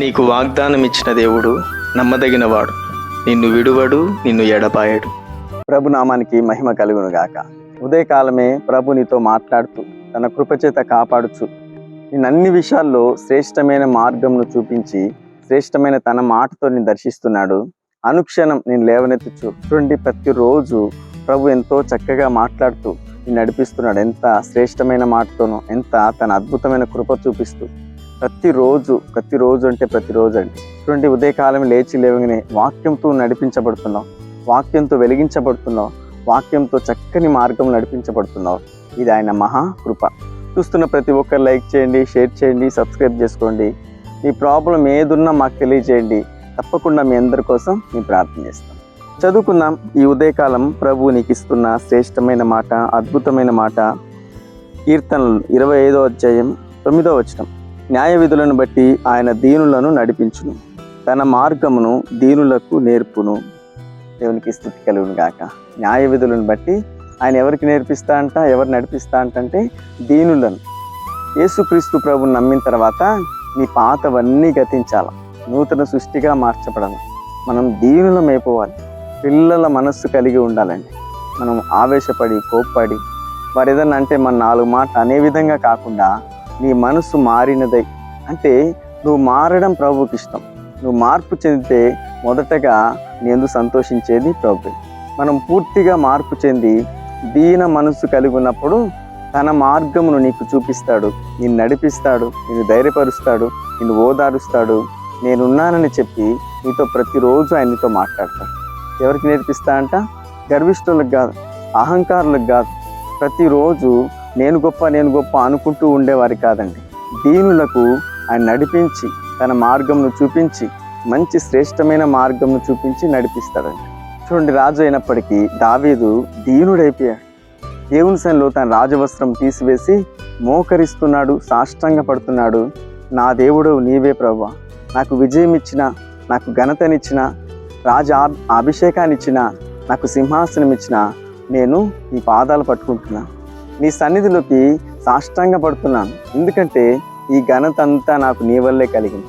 నీకు వాగ్దానం ఇచ్చిన దేవుడు నమ్మదగినవాడు. నిన్ను విడువడు నిన్ను ఎడపాయడు ప్రభు నామానికి మహిమ కలుగును గాక ఉదయకాలమే ప్రభు నీతో మాట్లాడుతూ తన కృపచేత కాపాడుచు. నేను అన్ని విషయాల్లో శ్రేష్టమైన మార్గంను చూపించి శ్రేష్టమైన తన మాటతో నేను దర్శిస్తున్నాడు. అనుక్షణం నేను లేవనెత్తుచు చూడండి ప్రతిరోజు ప్రభు ఎంతో చక్కగా మాట్లాడుతూ నేను నడిపిస్తున్నాడు. ఎంత శ్రేష్టమైన మాటతోనో ఎంత తన అద్భుతమైన కృప చూపిస్తూ. ప్రతిరోజు ప్రతిరోజు అంటే ప్రతిరోజు అండి. చూడండి ఉదయకాలం లేచి లేవగానే వాక్యంతో నడిపించబడుతున్నాం వాక్యంతో వెలిగించబడుతున్నావు వాక్యంతో చక్కని మార్గం నడిపించబడుతున్నావు. ఇది ఆయన మహా కృప. చూస్తున్న ప్రతి ఒక్కరు లైక్ చేయండి షేర్ చేయండి సబ్స్క్రైబ్ చేసుకోండి. మీ ప్రాబ్లం ఏదున్నా మాకు తెలియజేయండి. తప్పకుండా మీ అందరి కోసం మేము ప్రార్థన చేస్తాం. చదువుకుందాం. ఈ ఉదయకాలం ప్రభు నీకు ఇస్తున్న శ్రేష్టమైన మాట అద్భుతమైన మాట. కీర్తనలు ఇరవై ఐదో అధ్యాయం తొమ్మిదో వచనం. న్యాయ విధులను బట్టి ఆయన దీనులను నడిపించును. తన మార్గమును దీనులకు నేర్పును. దేవునికి స్థుతి కలుగును గాక. న్యాయ విధులను బట్టి ఆయన ఎవరికి నేర్పిస్తా అంట ఎవరు నడిపిస్తా అంటంటే దీనులను. యేసుక్రీస్తు ప్రభుని నమ్మిన తర్వాత నీ పాతవన్నీ గతించాల? నూతన సృష్టిగా మార్చబడాలి? మనం దీనులం అయిపోవాలి. పిల్లల మనస్సు కలిగి ఉండాలండి. మనం ఆవేశపడి కోప్పడి వారు ఏదన్నా అంటే మన నాలుగు మాట అనే విధంగా కాకుండా నీ మనసు మారినదై. అంటే నువ్వు మారడం ప్రభుకి ఇష్టం. నువ్వు మార్పు చెందితే మొదటగా నేను సంతోషించేది ప్రభు. మనం పూర్తిగా మార్పు చెంది దీన మనసు కలిగి ఉన్నప్పుడు తన మార్గమును నీకు చూపిస్తాడు. నిన్ను నడిపిస్తాడు నిన్ను ధైర్యపరుస్తాడు నిన్ను ఓదారుస్తాడు. నేనున్నానని చెప్పి నీతో ప్రతిరోజు ఆయన నీతో మాట్లాడతాడు ఎవరికి నేర్పిస్తా అంట? గర్విష్ఠులకు కాదు అహంకారులకు కాదు. ప్రతిరోజు నేను గొప్ప నేను గొప్ప అనుకుంటూ ఉండేవారి కాదండి. దీనులకు ఆయన నడిపించి తన మార్గంను చూపించి మంచి శ్రేష్టమైన మార్గంను చూపించి నడిపిస్తాడండి. చూడండి రాజు అయినప్పటికీ దావీదు దీనుడైపోయాడు. దేవుని సన్నిలో తన రాజవస్త్రం తీసివేసి మోకరిస్తున్నాడు సాష్టంగా పడుతున్నాడు. నా దేవుడు నీవే ప్రభు నాకు విజయం ఇచ్చిన నాకు ఘనతనిచ్చిన రాజ ఆ- అభిషేకాన్ని ఇచ్చిన నాకు సింహాసనం ఇచ్చిన నేను నీ పాదాలు పట్టుకుంటున్నాను నీ సన్నిధిలోకి సాష్టంగా పడుతున్నాను. ఎందుకంటే ఈ ఘనత అంతా నాకు నీ వల్లే కలిగింది.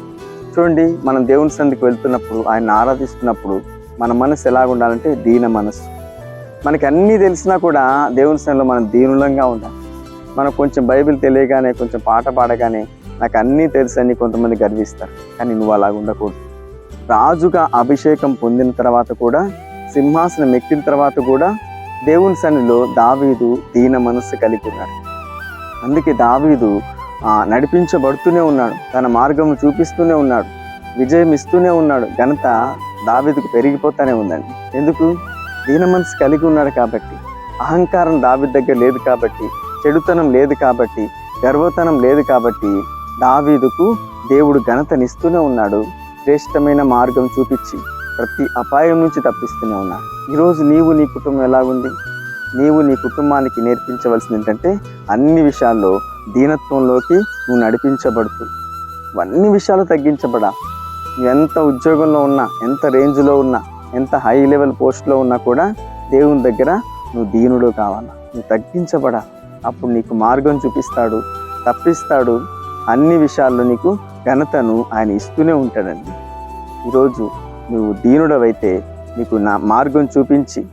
చూడండి మనం దేవుని సన్నిధికి వెళ్తున్నప్పుడు ఆయన ఆరాధిస్తున్నప్పుడు మన మనసు ఎలాగ ఉండాలంటే దీన మనసు. మనకి అన్నీ తెలిసినా కూడా దేవుని సన్నిధిలో మనం దీనులంగా ఉండాలి. మనకు కొంచెం బైబిల్ తెలియగానే కొంచెం పాట పాడగానే నాకు అన్నీ తెలుసని కొంతమంది గర్విస్తారు. కానీ నువ్వు అలాగ ఉండకూడదు. రాజుగా అభిషేకం పొందిన తర్వాత కూడా సింహాసనం ఎక్కిన తర్వాత కూడా దేవుని సన్నిలో దావీదు దీన మనస్సు కలిగి ఉన్నాడు. అందుకే దావీదు నడిపించబడుతూనే ఉన్నాడు తన మార్గం చూపిస్తూనే ఉన్నాడు విజయం ఇస్తూనే ఉన్నాడు. ఘనత దావీదుకు పెరిగిపోతూనే ఉందండి. ఎందుకు? దీన మనసు కలిగి ఉన్నాడు కాబట్టి. అహంకారం దావీదు దగ్గర లేదు కాబట్టి చెడుతనం లేదు కాబట్టి గర్వతనం లేదు కాబట్టి దావీదుకు దేవుడు ఘనతనిస్తూనే ఉన్నాడు శ్రేష్టమైన మార్గం చూపించి. ప్రతి అపాయం నుంచి తప్పిస్తూనే ఉన్నాడు ఈరోజు నీవు నీ కుటుంబం ఎలాగుంది? నీవు నీ కుటుంబానికి నేర్పించవలసింది ఏంటంటే అన్ని విషయాల్లో దీనత్వంలోకి నువ్వు నడిపించబడుతూ అన్ని విషయాలు తగ్గించబడా. నువ్వు ఎంత ఉద్యోగంలో ఉన్నా ఎంత రేంజ్లో ఉన్నా ఎంత హై లెవెల్ పోస్ట్లో ఉన్నా కూడా దేవుని దగ్గర నువ్వు దీనుడు కావాలా? నువ్వు తగ్గించబడా. అప్పుడు నీకు మార్గం చూపిస్తాడు తప్పిస్తాడు. అన్ని విషయాల్లో నీకు ఘనతను ఆయన ఇస్తూనే ఉంటాడండి. ఈరోజు నువ్వు దీనుడవైతే నీకు నా మార్గం చూపించి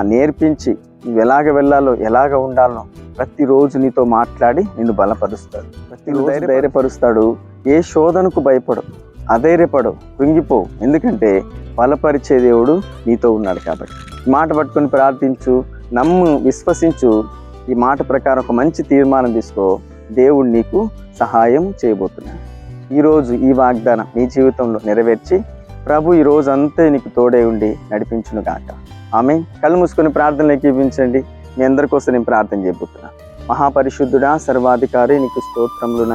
నేర్పించి నువ్వు ఎలాగ వెళ్ళాలో ఎలాగ ఉండాలో ప్రతిరోజు నీతో మాట్లాడి నిన్ను బలపరుస్తాడు. ప్రతిరోజు ధైర్యపరుస్తాడు. ఏ శోధనకు భయపడు. అధైర్యపడు. కృంగిపో. ఎందుకంటే బలపరిచే దేవుడు నీతో ఉన్నాడు కాబట్టి. ఈ మాట పట్టుకొని ప్రార్థించు నమ్ము విశ్వసించు. ఈ మాట ప్రకారం ఒక మంచి తీర్మానం తీసుకో. దేవుడు నీకు సహాయం చేయబోతున్నాడు. ఈరోజు ఈ వాగ్దానం నీ జీవితంలో నెరవేర్చి ప్రభు ఈ రోజు అంతా నీకు తోడే ఉండి నడిపించును గాక. ఆమె కళ్ళు మూసుకొని ప్రార్థనలు ఎక్కిపించండి మీ అందరి కోసం నేను ప్రార్థన చేయబోతున్నా. మహాపరిశుద్ధుడా సర్వాధికారి నీకు స్తోత్రములు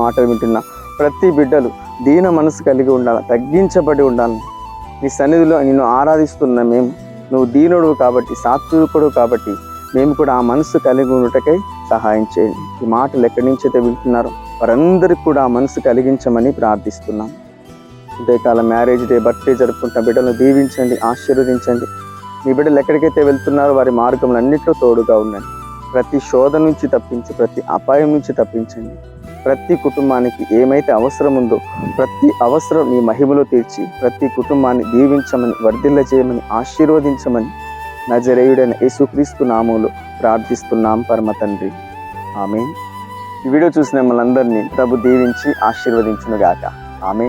మాటలు వింటున్నా ప్రతి బిడ్డలు దీన మనసు కలిగి ఉండాలి తగ్గించబడి ఉండాలి. నీ సన్నిధిలో నిన్ను ఆరాధిస్తున్న మేము నువ్వు దీనుడు కాబట్టి సాత్వికుడు కాబట్టి మేము కూడా ఆ మనసు కలిగి ఉండటకై సహాయం చేయండి. ఈ మాటలు ఎక్కడి నుంచి అయితే వింటున్నారో వారందరికీ కూడా ఆ మనసు కలిగించమని ప్రార్థిస్తున్నాం. ఉదయకాల మ్యారేజ్ డే బర్త్డే జరుపుకుంటున్న బిడ్డలను దీవించండి ఆశీర్వదించండి. మీ బిడ్డలు ఎక్కడికైతే వెళ్తున్నారో వారి మార్గంలో అన్నింటిలో తోడుగా ఉండండి. ప్రతి శోధ నుంచి తప్పించి ప్రతి అపాయం నుంచి తప్పించండి. ప్రతి కుటుంబానికి ఏమైతే అవసరం ఉందో ప్రతి అవసరం నీ మహిమలో తీర్చి ప్రతి కుటుంబాన్ని దీవించమని వర్ధిల్ల చేయమని ఆశీర్వదించమని నజరేయుడైన యేసుక్రీస్తు నామంలో ప్రార్థిస్తున్నాం పరమ తండ్రి. ఆమె ఈ వీడియో చూసిన మిమ్మల్ని అందరినీ ప్రభు దీవించి ఆశీర్వదించునుగాక. ఆమె